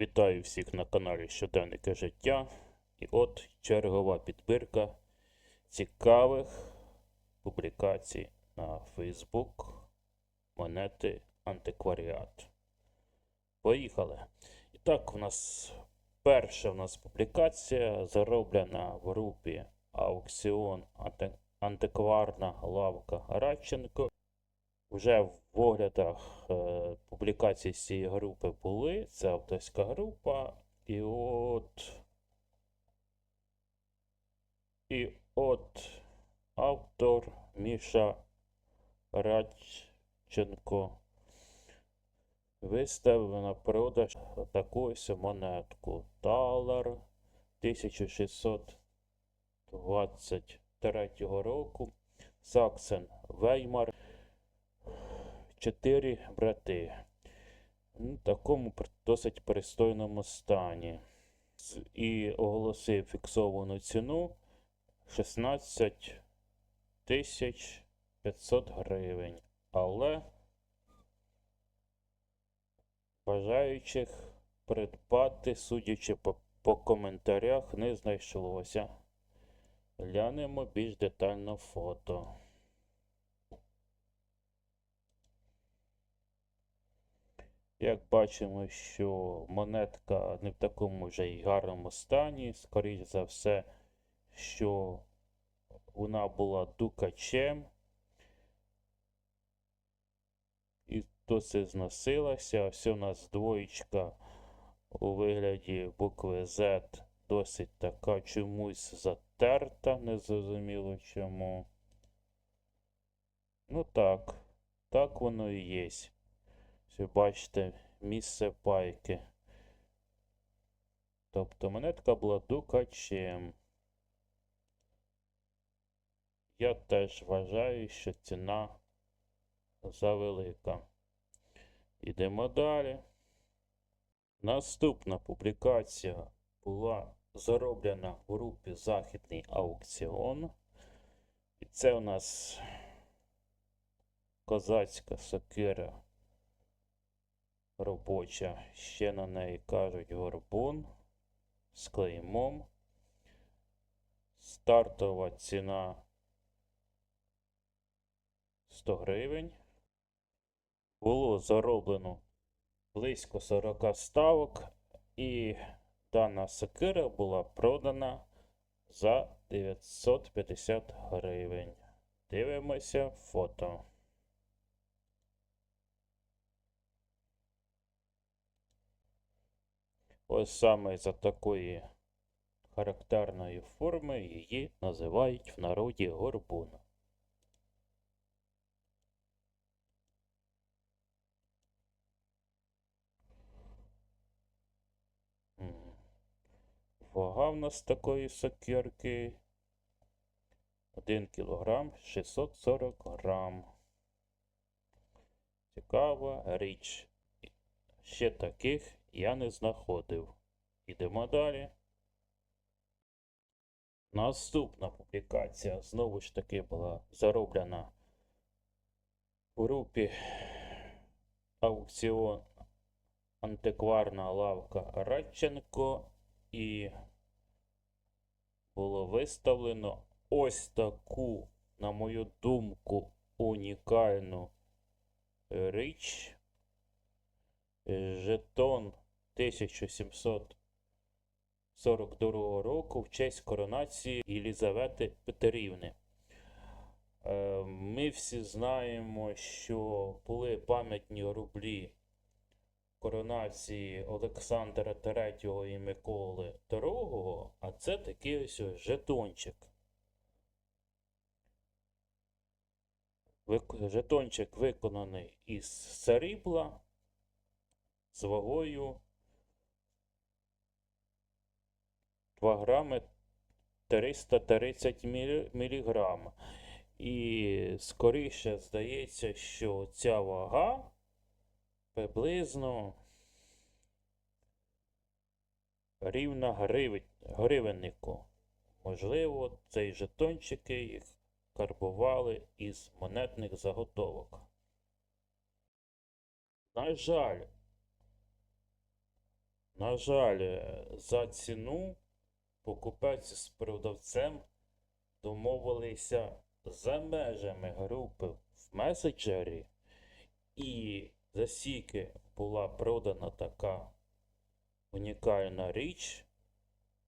Вітаю всіх на каналі Щоденники життя. І от чергова підбірка цікавих публікацій на Facebook монети антикваріат. Поїхали. І так, у нас перша у нас публікація зароблена в групі Аукціон Антикварна лавка Радченко. Вже в оглядах е, публікацій з цієї групи були. Це авторська група. І от. І от автор Міша Радченко виставив на продаж таку монетку. Талер 1623 року. Саксен Веймар. Чотири брати. Ну, В такому досить пристойному стані. І оголосив фіксовану ціну 16 тисяч 500 гривень. Але бажаючих придбати, судячи по, по коментарях, не знайшлося. Глянемо більш детально фото. Як бачимо, що монетка не в такому вже й гарному стані, скоріш за все, що вона була дукачем і досить зносилася. Ось у нас двоєчка у вигляді букви Z досить така чомусь затерта, незрозуміло чому. Ну так, так воно і є. Ви бачите місце пайки. Тобто монетка була дукачем. Я теж вважаю, що ціна завелика. Йдемо далі. Наступна публікація була зароблена в групі Західний аукціон. І це у нас козацька сокира робоча. Ще на неї кажуть горбун з клеймом. Стартова ціна 100 гривень. Було зароблено близько 40 ставок, і дана сокира була продана за 950 гривень. Дивимося фото. Ось саме за такої характерної форми її називають в народі горбун. Вага в нас такої сокирки 1 кг 640 грам. Цікава річ. Ще таких я не знаходив. Ідемо далі. Наступна публікація знову ж таки була зароблена у групі аукціон антикварна лавка Радченко і було виставлено ось таку, на мою думку, унікальну річ. Жетон 1742 року в честь коронації Єлізавети Петрівни. Е, Ми всі знаємо, що були пам'ятні рублі коронації Олександра III і Миколи II, а це такий ось жетончик. Жетончик виконаний із срібла з вагою 2 грами 330 мілі- міліграм. І скоріше здається, що ця вага приблизно рівна гривень, гривеннику. Можливо, цей жетончики їх карбували із монетних заготовок. На жаль, На жаль, за ціну покупець з продавцем домовилися за межами групи в меседжері, і за скільки була продана така унікальна річ,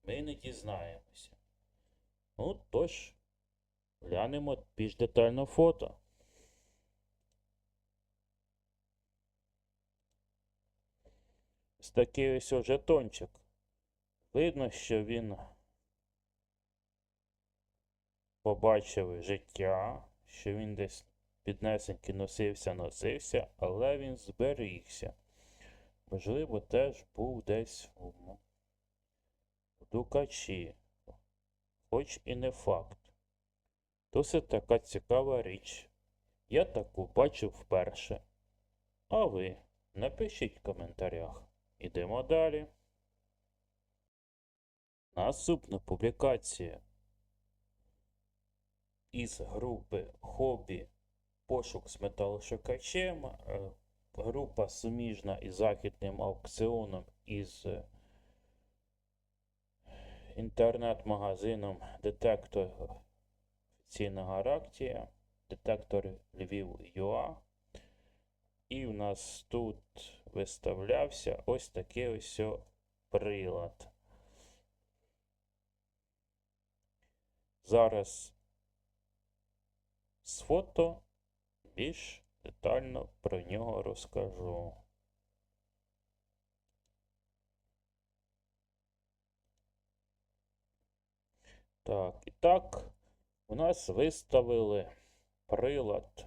ми не дізнаємося. Ну, тож, глянемо більш детально фото. Ось такий ось жетончик. Видно, що він побачив життя, що він десь піднесеньки носився, носився, але він зберігся. Можливо, теж був десь у Дукачі, хоч і не факт. Досить така цікава річ. Я таку бачив вперше. А ви напишіть в коментарях. Ідемо далі. Наступна публікація із групи Хобі Пошук з металошукачем. Е, Група суміжна із західним аукціоном із інтернет-магазином Детектор офіційного Рактія, детектор Львів ЮА. І в нас тут виставлявся ось такий ось прилад. Зараз з фото більш детально про нього розкажу. Так, і так, у нас виставили прилад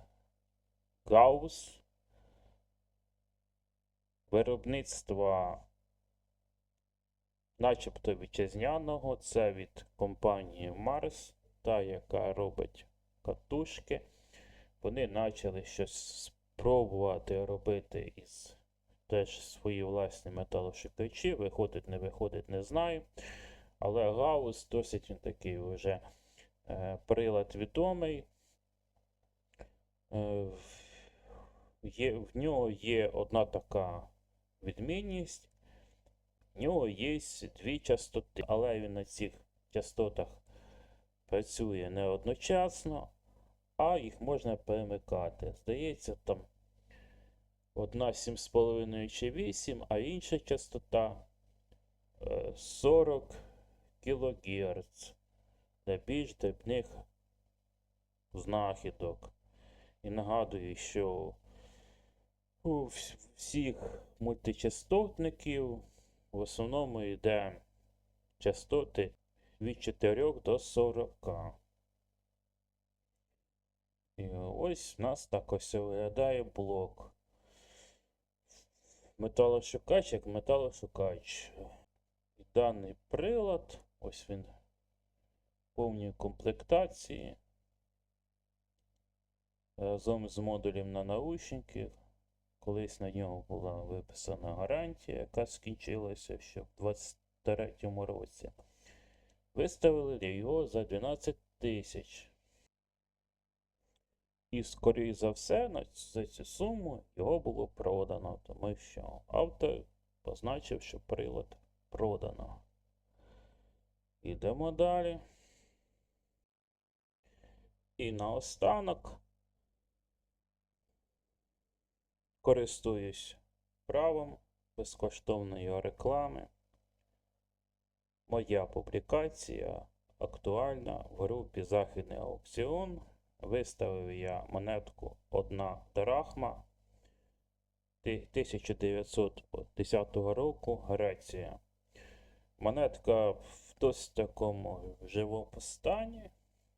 Gauss виробництва начебто вітчизняного. Це від компанії Mars, та яка робить катушки. Вони почали щось спробувати робити із теж свої власні металошукачі. Виходить, не виходить, не знаю. Але Гаус досить він такий вже е, прилад відомий. Е, в нього є одна така відмінність. В нього є дві частоти, але він на цих частотах працює не одночасно, а їх можна перемикати. Здається, там одна 7,5 чи 8, а інша частота е, 40 кГц для більш дрібних знахідок. І нагадую, що у всіх мультичастотників в основному йде частоти від 4 до 40. І ось в нас так ось виглядає блок. Металошукач як металошукач. Даний прилад, ось він в повній комплектації. Разом з модулем на наушники. Колись на нього була виписана гарантія, яка скінчилася ще в 23-му році. Виставили його за 12 тисяч. І, скоріш за все, за цю суму його було продано, тому що автор позначив, що прилад продано. Ідемо далі. І наостанок користуюсь правом безкоштовної реклами. Моя публікація актуальна в групі Західний аукціон. Виставив я монетку 1 драхма 1910 року Греція. Монетка в досить такому живому стані.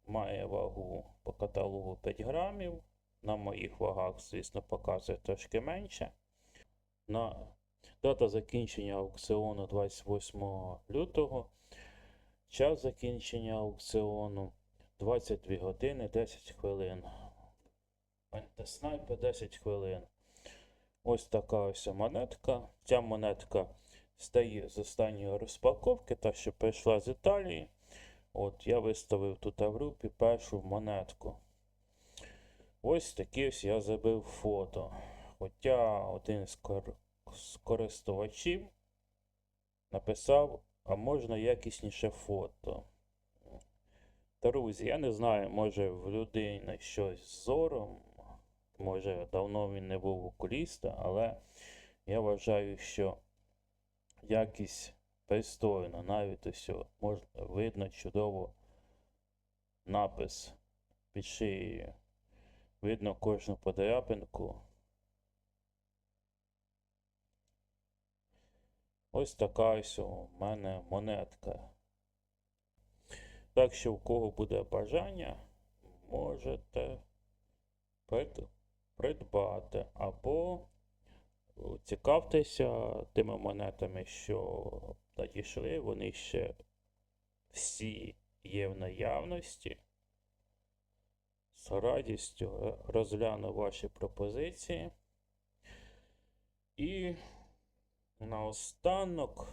Має вагу по каталогу 5 грамів. На моїх вагах, звісно, показує трошки менше. На дата закінчення аукціону 28 лютого. Час закінчення аукціону 22 години 10 хвилин. Антиснайпер 10 хвилин. Ось така ось монетка. Ця монетка стає з останньої розпаковки, та що прийшла з Італії. От я виставив тут в групі першу монетку. Ось такі ось я забив фото. Хоча один з, кор... з користувачів написав, а можна якісніше фото. Друзі, я не знаю, може в людини щось з зором, може давно він не був окуліста, але я вважаю, що якість пристойна, навіть ось можна видно чудово напис під шиєю. Видно кожну подряпинку. Ось така ось у мене монетка. Так що, у кого буде бажання, можете придбати або цікавтеся тими монетами, що надійшли, вони ще всі є в наявності. Радістю е, розгляну ваші пропозиції. І наостанок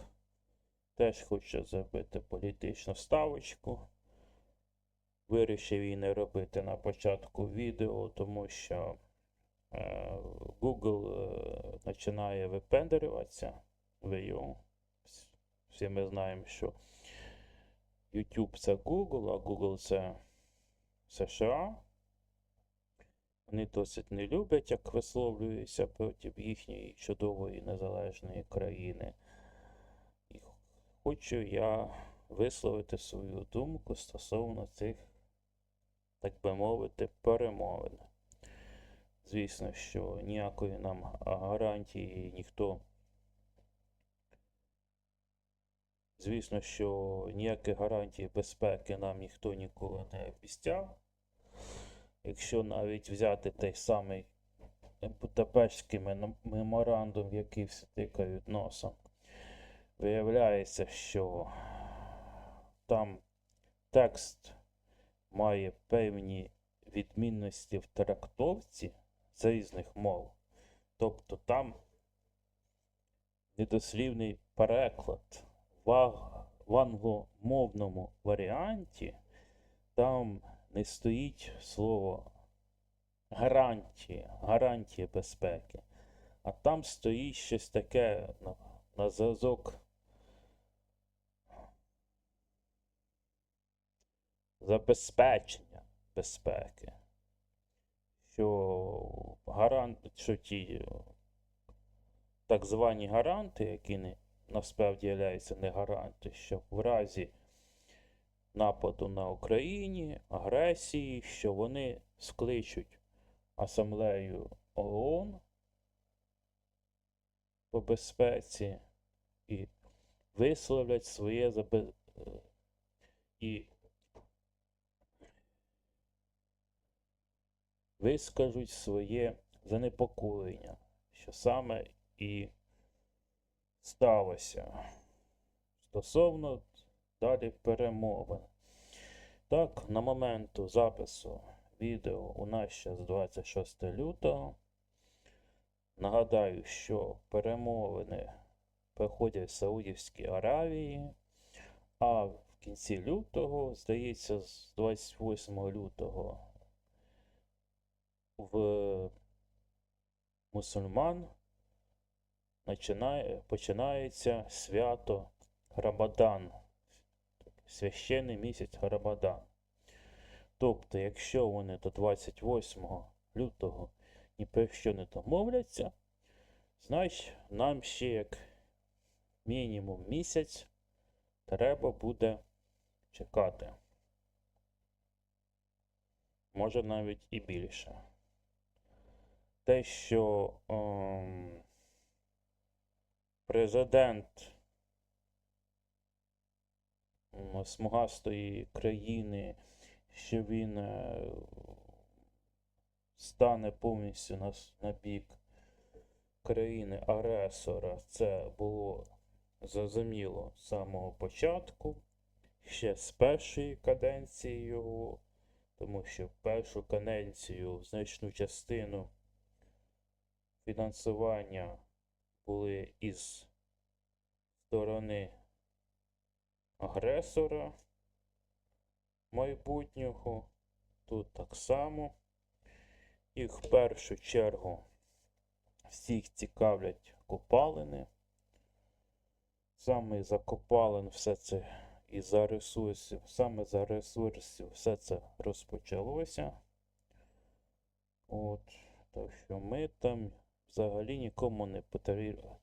теж хочу зробити політичну ставочку. Вирішив її не робити на початку відео, тому що е, Google е, починає випендрюватися. Ви його. Всі ми знаємо, що YouTube це Google, а Google це США. Вони досить не люблять, як висловлюються проти їхньої чудової незалежної країни. І хочу я висловити свою думку стосовно цих, так би мовити, перемовин. Звісно, що ніякої нам гарантії ніхто. Звісно, що ніяких гарантій безпеки нам ніхто ніколи не обіцяв. Якщо навіть взяти той самий Будапештський меморандум, який всі тикають носом, виявляється, що там текст має певні відмінності в трактовці з різних мов. Тобто там недослівний переклад в англомовному варіанті там не стоїть слово гарантія, гарантія безпеки. А там стоїть щось таке на, на зразок забезпечення безпеки. Що гарант, що ті так звані гаранти, які не, насправді являються не гаранти, що в разі нападу на Україні, агресії, що вони скличуть асамблею ООН по безпеці і висловлять своє забе... е, і вискажуть своє занепокоєння, що саме і сталося. Стосовно далі перемовин. Так, на моменту запису відео у нас ще з 26 лютого. Нагадаю, що перемовини проходять в Саудівській Аравії, а в кінці лютого, здається, з 28 лютого в мусульман починає, починається свято Рамадан, священний місяць Рамадан. Тобто, якщо вони до 28 лютого ні про що не домовляться, значить нам ще як мінімум місяць треба буде чекати. Може навіть і більше. Те, що ем, президент смугастої країни, що він е, стане повністю на, на бік країни агресора, це було зрозуміло з самого початку, ще з першої каденції його, тому що в першу каденцію значну частину фінансування були із сторони агресора майбутнього. Тут так само. Їх в першу чергу всіх цікавлять копалини. саме за копалин все це і за ресурсів, саме за ресурсів все це розпочалося. От, так що ми там взагалі нікому не потрібні.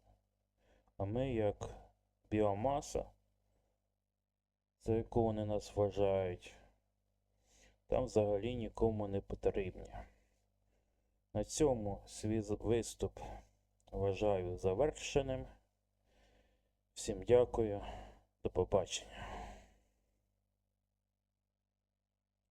А ми як біомаса, за яку вони нас вважають, там взагалі нікому не потрібні. На цьому свій виступ вважаю завершеним. Всім дякую, до побачення.